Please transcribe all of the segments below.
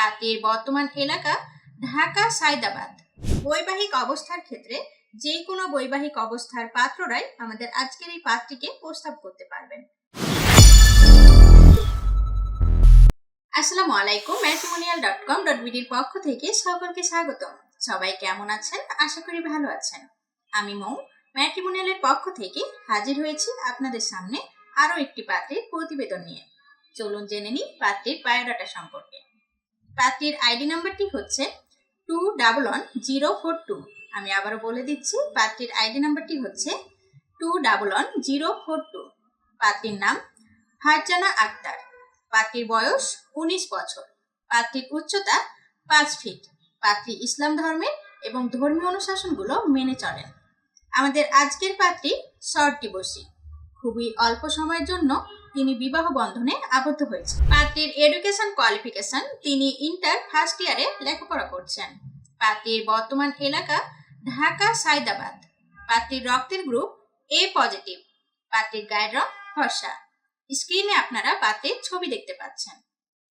পাত্রীর বর্তমান এলাকা ঢাকা, সায়দাবাদ। বৈবাহিক অবস্থার ক্ষেত্রে যে কোনো বৈবাহিক অবস্থার পাত্ররাই আমাদের আজকের এই পাত্রীকে প্রস্তাব করতে পারবেন। আসসালামু আলাইকুম, ম্যাট্রিমোনিয়াল ডট কম ডট বিডির পক্ষ থেকে সকলকে স্বাগতম। সবাই কেমন আছেন? আশা করি ভালো আছেন। আমি মৌ ম্যাট্রিমোনিয়ালের পক্ষ থেকে হাজির হয়েছি আপনাদের সামনে আরও একটি পাত্রের প্রতিবেদন নিয়ে। চলুন জেনে নিই পাত্রের বায়োডাটা সম্পর্কে। পাত্রীর আইডি নাম্বারটি হচ্ছে two double one zero four two আমি আবারও বলে দিচ্ছি পাত্রীর আইডি নাম্বারটি হচ্ছে two double one zero four two পাত্রীর নাম ফারজানা আক্তার। পাত্রীর বয়স উনিশ বছর। পাত্রীর উচ্চতা পাঁচ ফিট পাত্রী ইসলাম ধর্মের এবং ধর্মীয় অনুশাসনগুলো মেনে চলেন। আমাদের আজকের পাত্রী শর্ট ডিভোর্সি খুবই অল্প সময়ের জন্য তিনি বিবাহ বন্ধনে আবদ্ধ হয়েছে পাত্রীর এডুকেশন কোয়ালিফিকেশন তিনি ইন্টার ফার্স্ট ইয়ারে লেখাপড়া করছেন। পাত্রীর বর্তমান এলাকা ঢাকা সায়দাবাদ। পাত্রীর রক্তের গ্রুপ এ পজিটিভ পাত্রীর গায়ের রং ফর্সা। স্ক্রিনে আপনারা পাত্রের ছবি দেখতে পাচ্ছেন।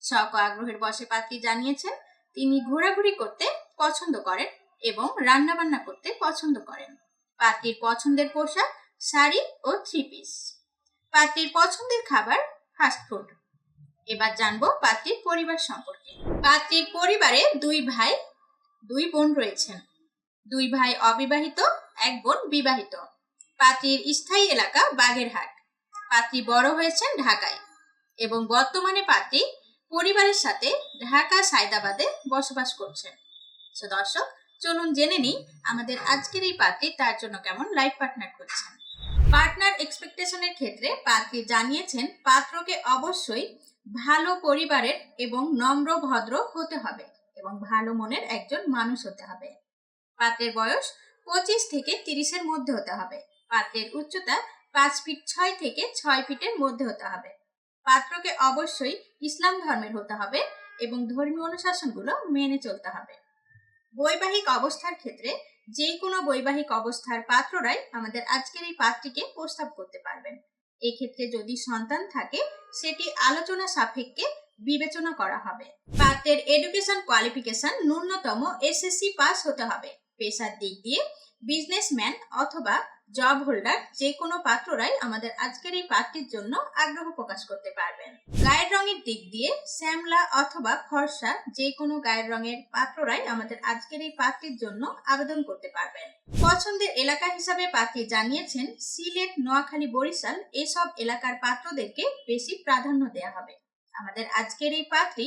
শখ আগ্রহের বসে পাত্রী জানিয়েছেন, তিনি ঘোরাঘুরি করতে পছন্দ করেন এবং রান্নাবান্না করতে পছন্দ করেন। পাত্রীর পছন্দের পোশাক, শাড়ি ও থ্রি পিস পাত্রীর পছন্দের খাবার ফাস্টফুড এবার জানব পাত্রীর পরিবার সম্পর্কে। পাত্রীর পরিবারে দুই ভাই, দুই বোন রয়েছেন। দুই ভাই অবিবাহিত, এক বোন বিবাহিত। পাত্রীর স্থায়ী এলাকা বাগেরহাট। পাত্রী বড় হয়েছেন ঢাকায় এবং বর্তমানে পাত্রী পরিবারের সাথে ঢাকা সায়দাবাদে বসবাস করছেন। দর্শক, চলুন জেনে নিই আমাদের আজকের এই পাত্রী তার জন্য কেমন লাইফ পার্টনার করছেন। পার্টনার এক্সপেকটেশনের ক্ষেত্রে পাত্রী জানিয়েছেন, পাত্রকে অবশ্যই ভালো পরিবারের এবং নম্র ভদ্র হতে হবে এবং ভালো মনের একজন মানুষ হতে হবে। পাত্রের বয়স পঁচিশ থেকে তিরিশের মধ্যে হতে হবে। পাত্রের উচ্চতা পাঁচ ফিট ছয় থেকে ছয় ফিটের মধ্যে হতে হবে। পাত্রকে অবশ্যই ইসলাম ধর্মের হতে হবে এবং ধর্মীয় অনুশাসনগুলো মেনে চলতে হবে। বৈবাহিক অবস্থার ক্ষেত্রে যে কোনো বৈবাহিক অবস্থার পাত্ররাই আমাদের আজকের এই পাত্রীকে প্রস্তাব করতে পারবেন। এক্ষেত্রে যদি সন্তান থাকে, সেটি আলোচনা সাপেক্ষে বিবেচনা করা হবে। পাত্রের এডুকেশন কোয়ালিফিকেশন ন্যূনতম এসএসসি পাস হতে হবে। পেশার দিক দিয়ে বিজনেসম্যান অথবা জব হোল্ডার যে কোনো পাত্ররাই আমাদের আজকের এই পাত্রীর জন্য আগ্রহ প্রকাশ করতে পারবেন। গায়ের রঙের দিক দিয়ে, শ্যামলা অথবা ফর্সা যে কোনো গায়ের রঙের পাত্ররাই আমাদের আজকের এই পাত্রীর জন্য আবেদন করতে পারবেন। পছন্দের এলাকা হিসাবে পাত্রী জানিয়েছেন সিলেট, নোয়াখালী, বরিশাল এসব এলাকার পাত্রদেরকে বেশি প্রাধান্য দেওয়া হবে। আমাদের আজকের এই পাত্রী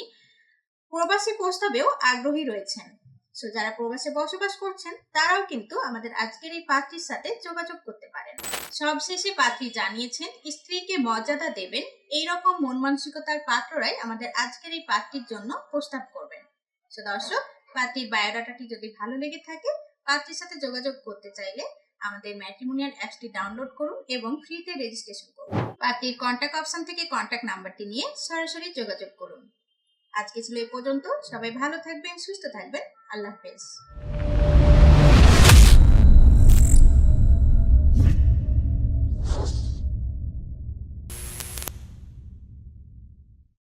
প্রবাসী প্রস্তাবেও আগ্রহী রয়েছেন। সো যারা প্রবাসে বসবাস করছেন, তারাও কিন্তু আমাদের আজকের এই পাত্রীর সাথে যোগাযোগ করতে পারেন। সবশেষে পাত্রী জানিয়েছেন, স্ত্রীকে মর্যাদা দেবেন এই রকম মন মানসিকতার পাত্ররাই আমাদের আজকের এই পাত্রীর জন্য প্রস্তাব করবেন। সো দর্শক, পাত্রীর বায়োডাটাটি যদি ভালো লেগে থাকে, পাত্রীর সাথে যোগাযোগ করতে চাইলে আমাদের ম্যাট্রিমোনিয়াল অ্যাপসটি ডাউনলোড করুন এবং ফ্রিতে রেজিস্ট্রেশন করুন। পাত্রীর কন্ট্যাক্ট অপশন থেকে কন্ট্যাক্ট নাম্বারটি নিয়ে সরাসরি যোগাযোগ করুন। আজকে ছিল এই পর্যন্ত। সবাই ভালো থাকবেন সুস্থ থাকবেন। আল্লাহ হাফেজ।